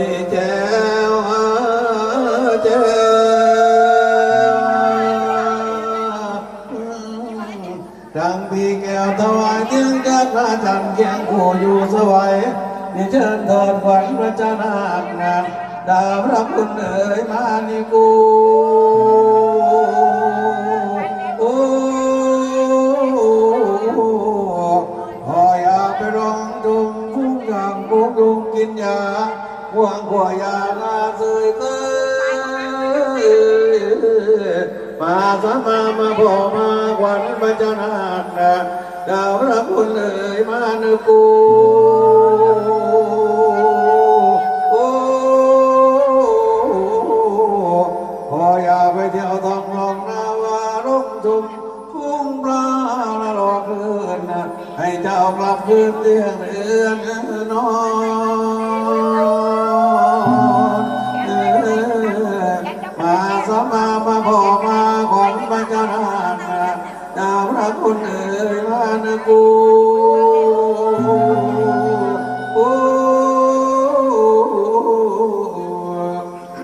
ดีแจ้วแจ้วดังพี่แก้วถวายเทียงกัพระจันทร์เคียงคู่อยู่สวัยนี่เชิญเถิดขวัญพระเจ้านาคนางดาวพระคุณเอ๋ยมานิกูโอ้พออยากไปร้องดุงคุ้งอย่างพวกดุงกินยา ห่วงขัวยาลาเสยเตยมาสามามาพ่อมาขวัญพระเจ้านาคนะดาวพระคุณเอ๋ยมานึกูโอ้พออยาไปเที่ยวทองลองนาวาร่มจุ่มคุ้งปลาละหลอกเลือนให้เจ้ากลับคืนเตียงเรือนนอน สมามาพอมาของพระเจ้านาคนดาวพระคุณเอ๋ยมานกู